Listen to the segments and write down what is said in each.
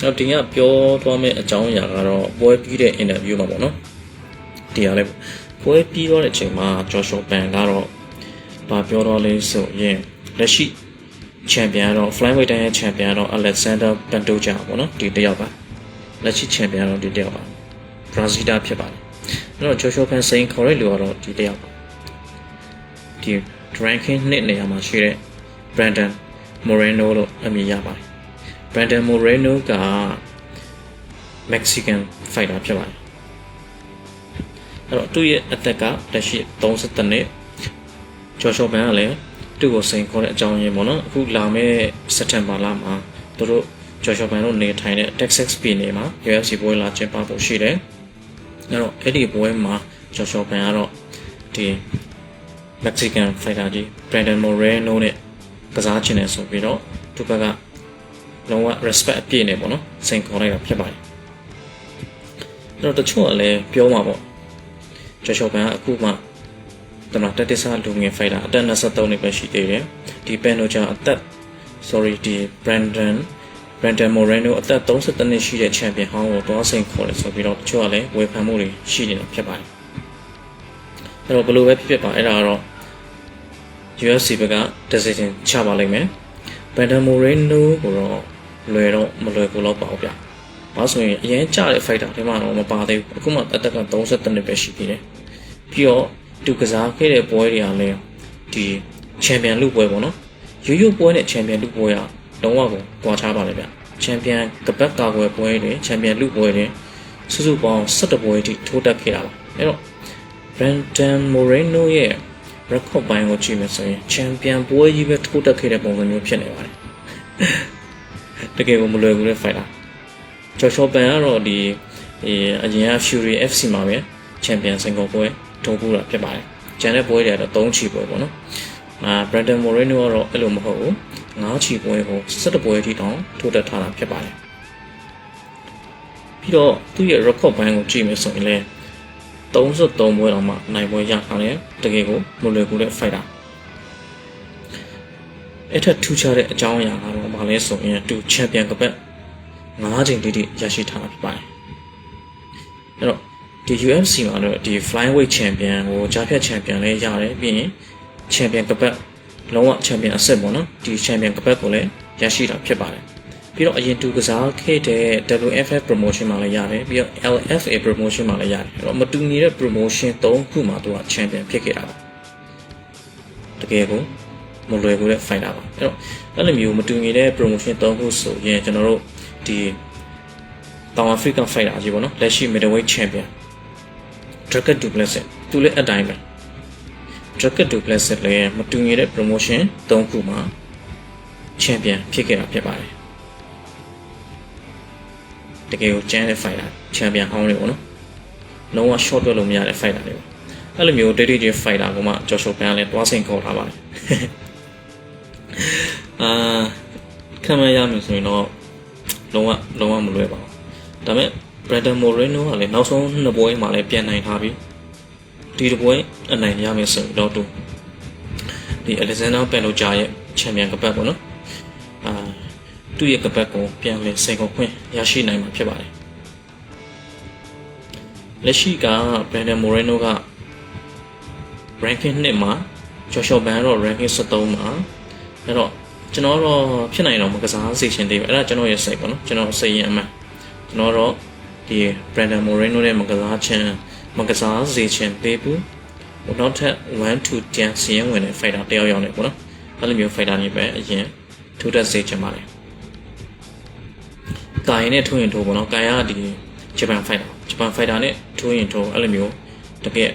နောက်ဒီကပြောသွားမယ့်အကြောင်းအရာကတော့ပွဲပြီးတဲ့ interview မှာပေါ့နော်ဒီဟာလည်းပွဲပြီးတော့တဲ့အချိန်မှာဂျော်ရှောပန်ကတော့ဘာပြောတော့လဲဆိုရင်လက်ရှိချန်ပီယံတော့ flyweight တိုင်းရဲ့ချန်ပီယံတော့ Alexander Pantoja ပေါ့နော်ဒီတစ်ယောက်ပါလက်ရှိချန်ပီယံတော့ဒီတစ်ယောက်ပါဘရာဇီးတာဖြစ်ပါတယ်အဲ့တော့ဂျော်ရှောပန်စိန်ခေါ်တဲ့လူကတော့ဒီတစ်ယောက်ပါဒီ ranking နှစ်နေရာမှာရှိတဲ့ Brandon Moreno လို့အမည်ရပါတယ် Brandon Moreno က Mexican fighter ဖြစ်ပါတယ်အဲ့တော့သူ့ရဲ့အသက်ကလက်ရှိ32နှစ်ဂျော်ရှော့ဘန်ကလည်းသူ့ကိုစိန်ခေါ်တဲ့အကြောင်းရင်းပေါ့နော်အခုလာမယ့်စက်တင်ဘာလမှာသူတို့ဂျော်ရှော့ဘန်တို့နေထိုင်တဲ့ Texas ပြည်နယ်မှာ UFC ပွဲလာကျင်းပဖို့ရှိတယ်အဲ့တော့အဲ့ဒီပွဲမှာဂျော်ရှော့ဘန်ကတော့ဒီ Mexican fighter ကြီး Brandon Moreno နဲ့ကစားချင်တယ်ဆိုပြီးတော့သူဘက်က လုံးဝ respect အပြည့်နဲ့ပေါ့နော်စိန်ခေါ်လိုက်တာဖြစ်ပါတယ်အဲ့တော့တချို့ကလည်းပြောမှာပေါ့ကျော်ချော်ပန်ကအခုမှတမန်တက်တဆာလူငယ် fighter အသက်23နှစ်ပဲရှိသေးတယ်ဒီပန်နိုချာအသက် sorry ဒီ Brandon Brandon Moreno အသက်32နှစ်ရှိတဲ့ champion ဟောင်းကိုတွားစိန်ခေါ်တယ်ဆိုပြီးတော့တချို့ကလည်းဝေဖန်မှုတွေရှိနေတာဖြစ်ပါတယ်အဲ့တော့ဘယ်လိုပဲဖြစ်ဖြစ်ပါအဲ့ဒါကတော့ UFC ဘက်က decision ချပါလိမ့်မယ် Brandon Moreno ကိုတော့ လွယ်တော့မလွယ်ဘူးတော့ပါဘူးဗျ။ဘာဆိုရင်အရင်ကြတဲ့ fighter တွေမှာတော့မပါသေးဘူး။အခုမှအသက်က32နှစ်ပဲရှိသေးတယ်။ပြီးတော့သူကစားခဲ့တဲ့ပွဲတွေကလည်းဒီ champion လူပွဲပေါ့နော်။ရိုးရိုးပွဲနဲ့ champion လူပွဲကလုံးဝကိုကြွားချပါလေဗျ။ champion ကပတ်ကာကွယ်ပွဲတွေ champion လူပွဲတွေစုစုပေါင်း17ပွဲထိထိုးတက်ခဲ့တာပါ။အဲ့တော့ Brandon Moreno ရဲ့ record ပိုင်းကိုကြည့်မယ်ဆိုရင် champion ပွဲကြီးပဲထိုးတက်ခဲ့တဲ့ပုံစံမျိုးဖြစ်နေပါတယ် တကယ်ကိုမလွယ်ဘူးတဲ့ fighter ကျော်ချောပန်ကတော့ဒီဒီအရင်က Fury FC မှာပဲ champion စင်ကာပွဲထိုးပူတာဖြစ်ပါတယ်ကျန်တဲ့ပွဲတွေကတော့3ချီပွဲပေါ့နော်အာ Brandon Moreno ကတော့အဲ့လိုမဟုတ်ဘူး9ချီပွဲကို17ပွဲအထိတောင်ထိုးတက်ထားတာဖြစ်ပါတယ်ပြီးတော့သူ့ရဲ့ record ပိုင်းကိုကြည့်မယ်ဆိုရင်လည်း33ပွဲတောင်မှနိုင်ပွဲရထားတယ်တကယ်ကိုမလွယ်ကူတဲ့ fighter အဲ့ထက်ထူးခြားတဲ့အကြောင်းအရာကတော့ဘာလဲဆိုရင်သူချန်ပီယံကပတ်9ချိန်တိတိရရှိထားတာဖြစ်ပါတယ်အဲ့တော့ဒီ UFC မှာတော့ဒီ flyweight champion ဟိုကြားဖြတ် champion လည်းရတယ်ပြီးရင် champion ကပတ်လုံးဝ champion အဆင့်ပေါ့နော်ဒီ champion ကပတ်ကိုလည်းရရှိတာဖြစ်ပါတယ်ပြီးတော့အရင်တူကစားခဲ့တဲ့ WFF promotion မှာလည်းရတယ်ပြီးတော့ LFA promotion မှာလည်းရတယ်အဲ့တော့မတူညီတဲ့ promotion ၃ခုမှာသူက champion ဖြစ်ခဲ့တာပါတကယ်ကို မလွယ်ဘူးတဲ့ fighter ပါအဲ့တော့အဲ့လိုမျိုးမတူညီတဲ့ promotion ၃ခုဆိုရင်ကျွန်တော်တို့ဒီတောင်အာဖရိက fighter ကြီးပေါ့နော်လက်ရှိ middleweight champion Dragon Duplessis သူလည်းအတိုင်းပဲ Dragon Duplessis လည်းမတူညီတဲ့ promotion ၃ခုမှာ champion ဖြစ်ခဲ့တာဖြစ်ပါတယ်တကယ်ကိုကျန်းတဲ့ fighter champion ဟောင်းတွေပေါ့နော်လုံးဝ short တွက်လို့မရတဲ့ fighter တွေပါအဲ့လိုမျိုး day day fighter ကမှကျော်ရှော့ပန်လည်းတွားဆင်ခေါ်ထားပါတယ် အာခံမရမယ်ဆိုရင်တော့လုံးဝလုံးဝမလွယ်ပါဘူးဒါပေမဲ့ Brandon Moreno ကလည်းနောက်ဆုံးနှစ်ပွဲမှာလည်းပြန်နိုင်ထားပြီဒီတစ်ပွဲအနိုင်ရမယ်ဆိုတော့သူဒီ Alexander Pantoja ရဲ့ champion ကပတ်ပေါ့နော်အာသူ့ရဲ့ကပတ်ကိုပြန်လည်စိန်ခေါ်ခွင့်ရရှိနိုင်မှာဖြစ်ပါတယ်လက်ရှိက Brandon Moreno က ranking 2မှာ Joshua Ban ကတော့ ranking 73မှာ အဲ့တော့ကျွန်တော်တော့ဖြစ်နိုင်တော့မကစားစေချင်သေးဘူးအဲ့ဒါကျွန်တော်ရဲ့စိတ်ပေါ့နော်ကျွန်တော်စိတ်ရင်အမှန်ကျွန်တော်တော့ဒီ Brandon Moreno နဲ့မကစားချင်မကစားစေချင်သေးဘူးဟိုနောက်ထပ်1 to 10စီးရင်ဝင်တဲ့ fighter တယောက်ယောက်နေပေါ့နော်အဲ့လိုမျိုး fighter တွေပဲအရင်ထိုးတက်စေချင်ပါတယ်ကာယနဲ့ထိုးရင်ထိုးပေါ့နော်ကာယကဒီဂျပန် fighter ဂျပန် fighter နဲ့ထိုးရင်ထိုးအဲ့လိုမျိုးတကယ်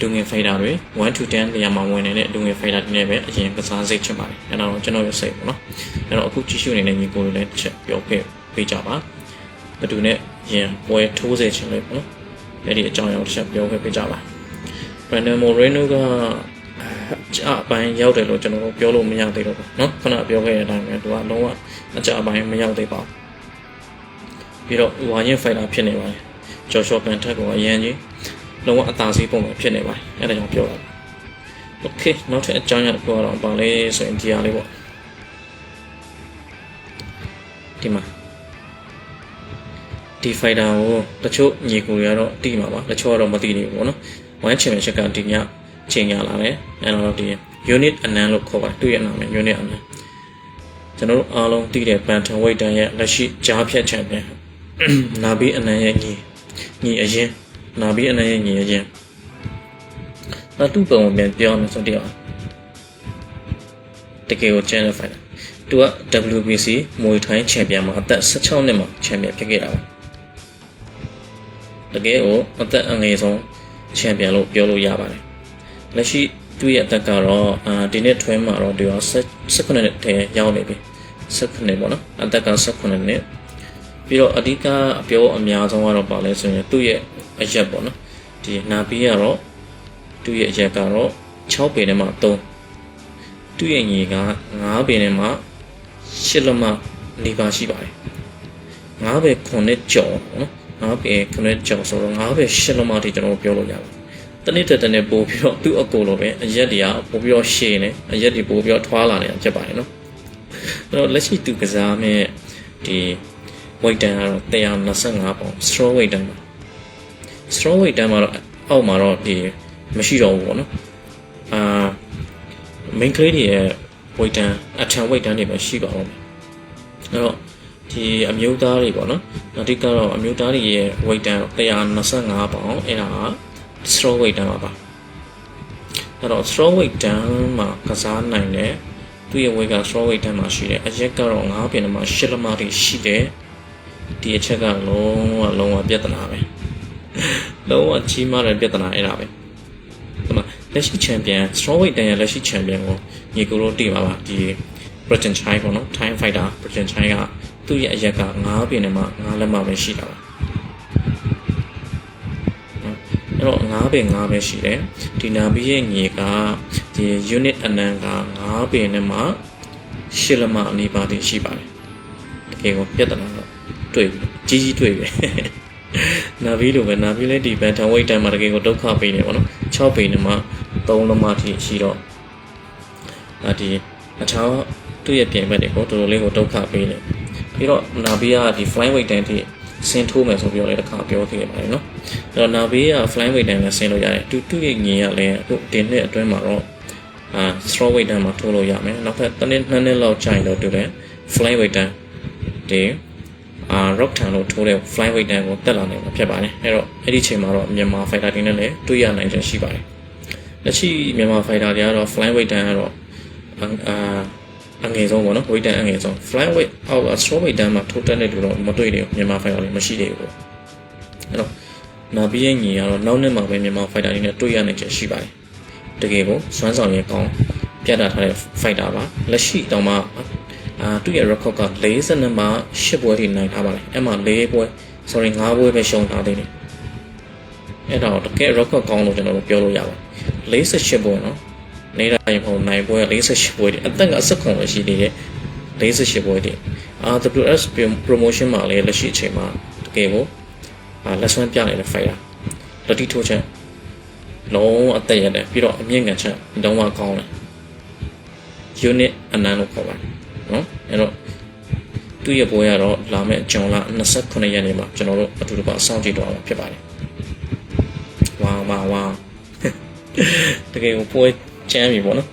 လူငယ် fighter တွေ1 to 10နေရာမှာဝင်နေတဲ့လူငယ် fighter တွေနဲ့ပဲအရင်ကစားစိတ်ချင်ပါတယ်အဲ့ဒါတော့ကျွန်တော်ရဲ့စိတ်ပေါ့နော်အဲ့တော့အခုကြည့်ရှုနေတဲ့ညီကိုတွေလည်းတစ်ချက်ပြောခဲ့ပေးကြပါဘယ်သူနဲ့ရင်ပွဲထိုးစေချင်လဲပေါ့နော်အဲ့ဒီအကြောင်းအရာတစ်ချက်ပြောခဲ့ပေးကြပါ Brandon Moreno ကကြအပိုင်းရောက်တယ်လို့ကျွန်တော်တို့ပြောလို့မရသေးတော့ဘူးเนาะခုနပြောခဲ့တဲ့အတိုင်းပဲသူကလုံးဝအကြအပိုင်းမရောက်သေးပါဘူးပြီးတော့ဝါရင်ဖိုင်တာဖြစ်နေပါတယ်ဂျော်ရှော့ပန်ထက်ကအရန်ကြီး လုံးဝအသာစီးပုံမှာဖြစ်နေပါတယ်အဲ့ဒါကြောင့်ပြောတာပါ okay နောက်ထပ်အကြောင်းအရာပြောတော့ဗာလဲဆိုရင်ဒီဟာလေးပေါ့ဒီမှာဒီ fighter ကိုတချို့ညီကိုတွေကတော့တီးမှာပါတချို့ကတော့မတီးနေဘူးပေါ့နော် one championship ကဒီညချိန်ရလာတယ်အဲ့တော့ဒီ unit အနန်းလို့ခေါ်ပါတယ်သူ့ရဲ့နာမည် unit အနန်းကျွန်တော်တို့အားလုံးသိတဲ့ Bantam Weight တန်ရဲ့လက်ရှိကြားဖြတ်ချန်ပီယံနာဘီအနန်းရဲ့ညီညီအရင် နာဘီအနန်းရဲ့ညီအရင်နောက်သူ့ပုံကိုပြန်ပြောမယ်ဆိုတော့တကယ်ကို channel fighter သူက WBC မွေထိုင်းချန်ပီယံမှာအသက်16နှစ်မှာချန်ပီယံဖြစ်ခဲ့တာပါတကယ်ကိုအသက်အငယ်ဆုံးချန်ပီယံလို့ပြောလို့ရပါတယ်လက်ရှိသူ့ရဲ့အသက်ကတော့အာဒီနေ့ထွဲမှာတော့ဒီတော့18နှစ်ထဲရောက်နေပြီ18နှစ်ပေါ့နော်အသက်က18နှစ် ပြီးတော့အဓိကအပြောအများဆုံးကတော့ပါလဲဆိုရင်သူ့ရဲ့အရက်ပေါ့နော်ဒီနာပီကတော့သူ့ရဲ့အရက်ကတော့6ပေနဲ့မှ3သူ့ရဲ့ညီက9ပေနဲ့မှရှစ်လက်မနေပါရှိပါတယ်9ပဲ9ကျော်ပေါ့နော်9ပဲ9ကျော်ဆိုတော့9ပဲရှစ်လက်မထိကျွန်တော်ပြောလို့ရပါတယ်တနေ့တက်တနေ့ပို့ပြီးတော့သူ့အကူလိုပဲအရက်တွေကပို့ပြီးတော့ရှည်နေအရက်တွေပို့ပြီးတော့ထွာလာနေတာဖြစ်ပါတယ်နော်အဲ့တော့လက်ရှိသူကစားမဲ့ဒီ weight တန်းကတော့125ပေါင် straw weight တန်းပါ straw weight တန်းမှာတော့အောက်မှာတော့ဒီမရှိတော့ဘူးပေါ့နော်အာ main ကလေးတွေရဲ့ weight တန်းအထံ weight တန်းတွေပဲရှိပါတော့မယ်အဲ့တော့ဒီအမျိုးသားတွေပေါ့နော်အဓိကတော့အမျိုးသားတွေရဲ့ weight တန်း125ပေါင်အဲ့ဒါက straw weight တန်းပါပါအဲ့တော့ straw weight တန်းမှာကစားနိုင်တယ်သူ့ရဲ့ weight က straw weight တန်းမှာရှိတယ်အရက်ကတော့9ပြင်မှာ10လက်မထိရှိတယ် ဒီအချက်ကလုံးဝလုံးဝပြဿနာပဲလုံးဝကြီးမားတဲ့ပြဿနာအဲ့ဒါပဲဒီမှာလက်ရှိချန်ပီယံ straw weight တန်းရဲ့လက်ရှိချန်ပီယံကိုညီကိုတို့တိပါပါဒီ Britain Chai ပေါ့နော် Thai fighter Britain Chai ကသူ့ရဲ့အရက်က9ပြင်နဲ့မှ9လက်မပဲရှိတာပါအဲ့တော့9ပင်9ပဲရှိတယ်ဒီနာဘီရဲ့ညီကဒီ unit အနံက9ပင်နဲ့မှ10လက်မအနီးပါးတည်ရှိပါတယ်တကယ်ကိုပြဿနာတော့ တွေ့ပြီကြီးကြီးတွေ့ပြီနာဘီလိုပဲနာဘီလည်းဒီဘန်တန်ဝိတ်တန်မှာတကယ်ကိုဒုက္ခပေးနေပေါ့နော်6ပင်နဲ့မှ3လက်မထိရှိတော့အဒီအချောင်းသူ့ရဲ့ပြင်ဘက်တွေကိုတော်တော်လေးကိုဒုက္ခပေးနေပြီးတော့နာဘီကဒီ flying weight တန်ထိဆင်းထိုးမယ်ဆိုပြီးတော့လည်းတစ်ခါပြောခဲ့ပါတယ်နော်အဲ့တော့နာဘေးက flying weight တန်းနဲ့ဆင်းလို့ရတယ်တူတူရဲ့ငင်ရလည်းအခုတင်တဲ့အတွင်းမှာတော့အာ straw weight တန်းမှာထိုးလို့ရမယ်နောက်ထပ်တစ်နှစ်နှစ်နှစ်လောက်ကြာရင်တော့တူတယ် flying weight တန်းဒီ အာ rock ထန်လို့ထိုးတဲ့ flying weight တန်းကိုတက်လာနိုင်မှာဖြစ်ပါတယ်အဲ့တော့အဲ့ဒီချိန်မှာတော့မြန်မာ fighter တွေနဲ့လည်းတွေ့ရနိုင်တယ်ရှိပါတယ်လက်ရှိမြန်မာ fighter တွေကတော့ flying weight တန်းကတော့အာအငယ်ဆုံးပေါ့နော် weight တန်းအငယ်ဆုံး flying weight အောက် straw weight တန်းမှာထိုးတက်တဲ့လူတော့မတွေ့သေးဘူးမြန်မာ fighter တွေမရှိသေးဘူးပေါ့အဲ့တော့နာဘီရဲ့ညီကတော့နောက်နှစ်မှာပဲမြန်မာ fighter တွေနဲ့တွေ့ရနိုင်ချက်ရှိပါတယ်တကယ်ကိုစွမ်းဆောင်ရည်ကောင်းပြတ်တာထားတဲ့ fighter ပါလက်ရှိတောင်မှ အာသူ့ရဲ့ record က42မှာ10ပွဲထိနိုင်ထားပါတယ်အဲ့မှာ4ပွဲ sorry 5ပွဲပဲရှုံးထားသေးတယ်အဲ့တော့တကယ် record ကောင်းလို့ကျွန်တော်တို့ပြောလို့ရပါတယ်48ပွဲနော်နေတာရင်မဟုတ်နိုင်ပွဲ48ပွဲဒီအသက်ကဆက်ခွန်ပဲရှိသေးတယ်48ပွဲဒီ RWS promotion မှာလည်းလက်ရှိအချိန်မှာတကယ်ကိုအာလက်ဆွမ်းပြနေတဲ့ fighter လက်တီထိုးချက်လုံးဝအသက်ရတယ်ပြီးတော့အမြင့်ငန်ချက်လုံးဝကောင်းတယ် unit အနန်းလို့ခေါ်ပါတယ် နော်အဲ့တော့သူ့ရဲ့ပွဲကတော့လာမယ့်ဂျွန်လ29ရက်နေ့မှာကျွန်တော်တို့အတူတူပါစောင့်ကြည့်တော့မှာဖြစ်ပါတယ်ဝါဝါဝါတကယ်ကိုပွဲကျမ်းပြီပေါ့နော်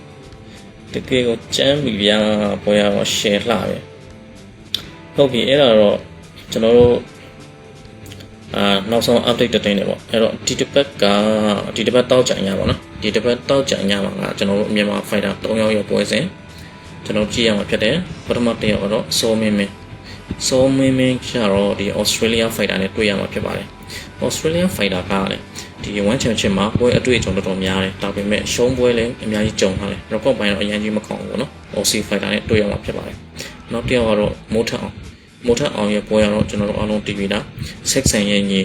တကယ်ကိုကျမ်းပြီဗျာပွဲရတော့ share လှပဲဟုတ်ပြီအဲ့ဒါတော့ကျွန်တော်တို့အာနောက်ဆုံး update တစ်တင်းနေပေါ့အဲ့တော့ဒီတစ်ပတ်ကဒီတစ်ပတ်တောက်ကြံရပါတော့ဒီတစ်ပတ်တောက်ကြံရမှာကကျွန်တော်တို့မြန်မာ fighter 3ယောက်ရဲ့ပွဲစဉ် ကျွန်တော်ကြည့်ရမှာဖြစ်တယ်ပထမတစ်ယောက်ကတော့စောမင်းမင်းစောမင်းမင်းကတော့ဒီ Australian Fighter နဲ့တွေ့ရမှာဖြစ်ပါတယ် Australian Fighter ကလည်းဒီ One Championship မှာပွဲအတွေ့အကြုံတော်တော်များတယ်ဒါပေမဲ့ရှုံးပွဲလည်းအများကြီးကြုံထားတယ် record ပိုင်းတော့အရင်ကြီးမကောင်းဘူးပေါ့နော် Aussie Fighter နဲ့တွေ့ရမှာဖြစ်ပါတယ်နောက်တစ်ယောက်ကတော့မိုးထအောင်မိုးထအောင်ရဲ့ပွဲကတော့ကျွန်တော်တို့အားလုံးတည်ပြီးတာဆက်ဆန်ရဲ့ညီ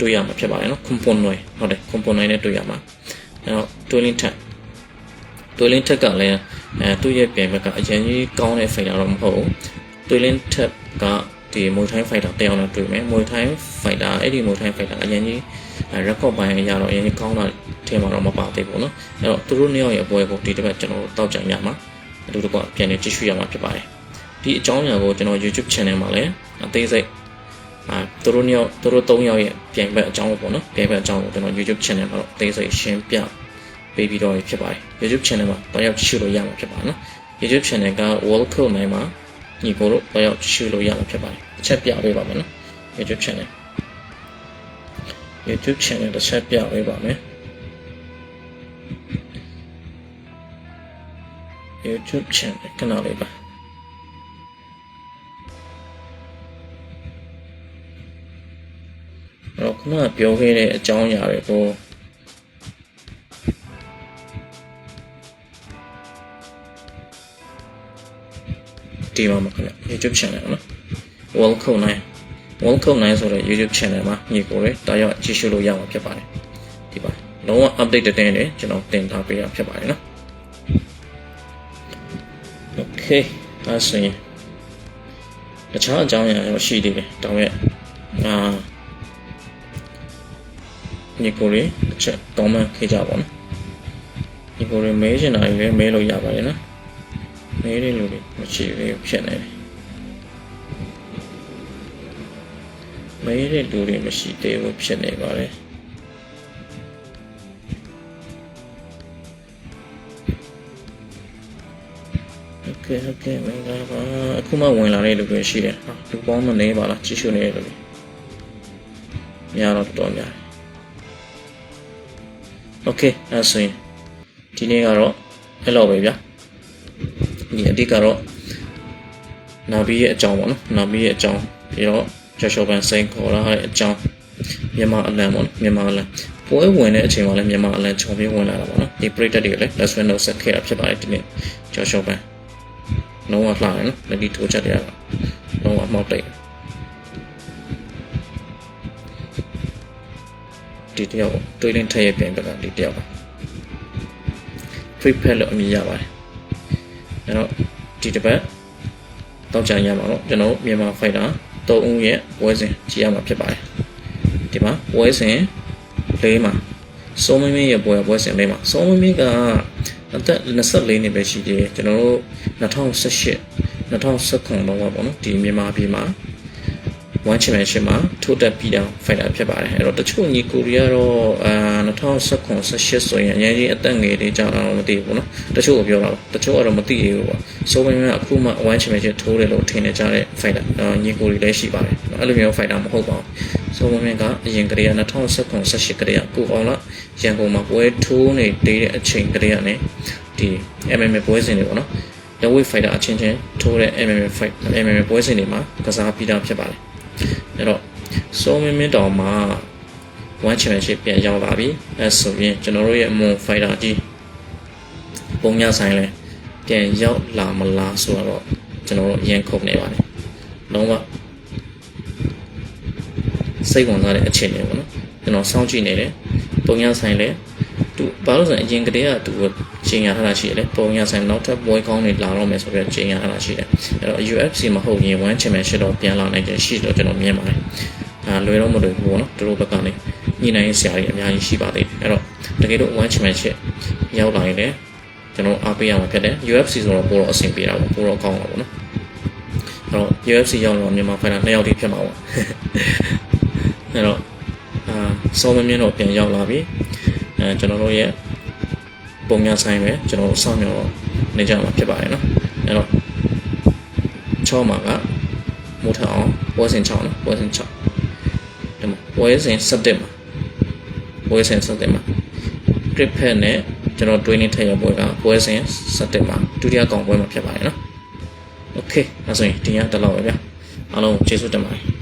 တွေ့ရမှာဖြစ်ပါတယ်နော် component ဟုတ်တယ် component နဲ့တွေ့ရမှာအဲတော့ twilling tag twilling tag ကလည်း အဲသူ့ရဲ့ပြင်ဘက်ကအရင်ကြီးကောင်းတဲ့ fighter တော့မဟုတ်ဘူး twirling tap ကဒီ Muay Thai fighter တယောက်နဲ့တွေ့မယ် Muay Thai fighter အဲ့ဒီ Muay Thai fighter အရင်ကြီး record ပိုင်းအရတော့အရင်ကြီးကောင်းတာထဲမှာတော့မပါသေးဘူးเนาะအဲ့တော့သူတို့နှစ်ယောက်ရဲ့အပွဲကိုဒီတစ်ပတ်ကျွန်တော်တို့တောက်ကြရမှာအတူတူကပြန်နေကြည့်ရှုရမှာဖြစ်ပါတယ်ဒီအကြောင်းအရာကိုကျွန်တော် YouTube channel မှာလည်းအသေးစိတ် အာသူတို့နှစ်ယောက်သူတို့သုံးယောက်ရဲ့ပြိုင်ဘက်အကြောင်းပေါ့နော်ပြိုင်ဘက်အကြောင်းကိုကျွန်တော် YouTube channel မှာတော့အသေးစိတ်ရှင်းပြ ပေးပြီးတော့ဖြစ်ပါတယ် YouTube channel မှာတော့ရောက်ရှုလို့ရမှာဖြစ်ပါတယ်နော် YouTube channel က World Cup နိုင်မှာညီကိုတို့တော့ရောက်ရှုလို့ရမှာဖြစ်ပါတယ်အချက်ပြပေးပါမယ်နော် YouTube channel YouTube channel တစ်ချက်ပြပေးပါမယ် YouTube channel ခဏလေးပါအဲ့တော့ခုနကပြောခဲ့တဲ့အကြောင်းအရာတွေကို ဒီမှာမခင်ဗျ YouTube channel နော် World Cup 9 World Cup 9ဆိုတဲ့ YouTube channel မှာညီကိုတွေတာရောက်ကြည့်ရှုလို့ရမှာဖြစ်ပါတယ်ဒီပါလုံးဝ update တဲ့တဲ့ကျွန်တော်တင်ထားပေးရဖြစ်ပါတယ်နော် Okay အဲဆိုရင်တခြားအကြောင်းအရာရောရှိသေးတယ်တောင်းရဲ့အာညီကိုလေးအချက်ကောင်းမှခေကြပါနော်ညီကိုလေးမဲချင်တာတွေလည်းမဲလို့ရပါတယ်နော် မဲတဲ့လူတွေမရှိသေးဘူးဖြစ်နေတယ်မဲတဲ့လူတွေမရှိသေးဘူးဖြစ်နေပါတယ် โอเคโอเคမင်္ဂလာပါအခုမှဝင်လာတဲ့လူတွေရှိတယ်ဟာလူပေါင်းမနေပါလားကြည့်ရှုနေတဲ့လူတွေများတော့တော်တော်များတယ်โอเคအဲဆိုရင်ဒီနေ့ကတော့အဲ့လိုပဲဗျာ ဒီအဓိကတော့နာဘီရဲ့အကြောင်းပေါ့နော်နာဘီရဲ့အကြောင်းပြီးတော့ကျော်ချော်ပန်စိန်ခေါ်လာတဲ့အကြောင်းမြန်မာအလံပေါ့နော်မြန်မာအလံပွဲဝင်တဲ့အချိန်မှာလည်းမြန်မာအလံခြုံပြီးဝင်လာတာပေါ့နော်ဒီပရိသတ်တွေကလည်းလက်ဆွဲနှုတ်ဆက်ခဲ့တာဖြစ်ပါတယ်ဒီနေ့ကျော်ချော်ပန်လုံးဝလှတယ်နော်လက်ဒီထိုးချက်တွေကလုံးဝအမောက်တိတ်ဒီတယောက်တွေးလင်းထည့်ရပြန်ပြတာဒီတယောက်က free pet လို့အမည်ရပါတယ် အဲ့တော့ဒီတစ်ပတ်တောက်ချန်ရမှာတော့ကျွန်တော်မြန်မာ fighter ၃ဦးရဲ့ပွဲစဉ်ကြည့်ရမှာဖြစ်ပါတယ်ဒီမှာပွဲစဉ်၄မှာစိုးမင်းမင်းရဲ့ပွဲပွဲစဉ်လေးမှာစိုးမင်းမင်းကအသက်24နှစ်ပဲရှိသေးတယ်ကျွန်တော်တို့2018 2019တော့ပေါ့နော်ဒီမြန်မာပြည်မှာ one championship မှာထိုးတက်ပြီးတော့ fighter ဖြစ်ပါတယ်အဲ့တော့တချို့ညီကိုရီးယားတော့အာ2019 18ဆိုရင်အရင်ကြီးအသက်ငယ်လေးကြောင်းတော့မသိဘူးနော်တချို့ကိုပြောတာတချို့ကတော့မသိသေးဘူးပေါ့ဆိုပေမဲ့အခုမှ one championship ထိုးတယ်လို့ထင်နေကြတဲ့ fighter ညီကိုရီလည်းရှိပါတယ်အဲ့လိုမျိုး fighter မဟုတ်ပါဘူးဆိုပေမဲ့ကအရင်ကတည်းက2019 18ကတည်းကကိုအောင်လာရန်ကုန်မှာပွဲထိုးနေတဲ့အချိန်ကတည်းကနေဒီ MMA ပွဲစဉ်တွေပေါ့နော် the weight fighter အချင်းချင်းထိုးတဲ့ MMA fight MMA ပွဲစဉ်တွေမှာကစားပြီးသားဖြစ်ပါတယ် အဲ့တော့စိုးမင်းမင်းတောင်မှာ one championship ပြန်ရောက်လာပြီအဲဆိုရင်ကျွန်တော်တို့ရဲ့ moon fighter ကြီးပုံညဆိုင်လဲပြန်ရောက်လာမလားဆိုတော့ကျွန်တော်တို့အရင်ခုန်နေပါတယ်လုံးဝစိတ်ဝင်စားတဲ့အခြေအနေပေါ့နော်ကျွန်တော်စောင့်ကြည့်နေတယ်ပုံညဆိုင်လဲသူဘာလို့ဆိုရင်အရင်ကတည်းကသူ ချိန်ရထားတာရှိတယ်ပုံညဆိုင်နောက်ထပ်ပွဲကောင်းတွေလာတော့မယ်ဆိုတော့ချိန်ရထားတာရှိတယ်အဲ့တော့ UFC မဟုတ်ရင် one championship တော့ပြန်လာနိုင်တယ်ရှိတော့ကျွန်တော်မြင်ပါတယ်အာလွယ်တော့မလွယ်ဘူးပေါ့နော်သူတို့ဘက်ကနေညှိနှိုင်းဆရာတွေအများကြီးရှိပါသေးတယ်အဲ့တော့တကယ်လို့ one championship ရောက်လာရင်လည်းကျွန်တော်အားပေးရမှာဖြစ်တယ် UFC ဆိုတော့ပိုတော့အဆင်ပြေတာပေါ့ပိုတော့ကောင်းတာပေါ့နော်အဲ့တော့ UFC ရောက်တော့မြန်မာ fighter နှစ်ယောက်တည်းဖြစ်မှာပေါ့အဲ့တော့အာစောမင်းမင်းတော့ပြန်ရောက်လာပြီအဲကျွန်တော်တို့ရဲ့ ပုံများဆိုင်ပဲကျွန်တော်တို့စောင့်မျှော်နေကြမှာဖြစ်ပါတယ်နော်အဲ့တော့ချောမှာကမိုးထအောင်ပွဲစဉ်6နော်ပွဲစဉ်6ဒီမှာပွဲစဉ်7မှာပွဲစဉ်7မှာ grip pad နဲ့ကျွန်တော် training ထည့်ရပွဲကပွဲစဉ်7မှာဒုတိယကောင်ပွဲမှာဖြစ်ပါတယ်နော် okay အဲဆိုရင်ဒီကတလောက်ပဲဗျာအားလုံးကျေးဇူးတင်ပါတယ်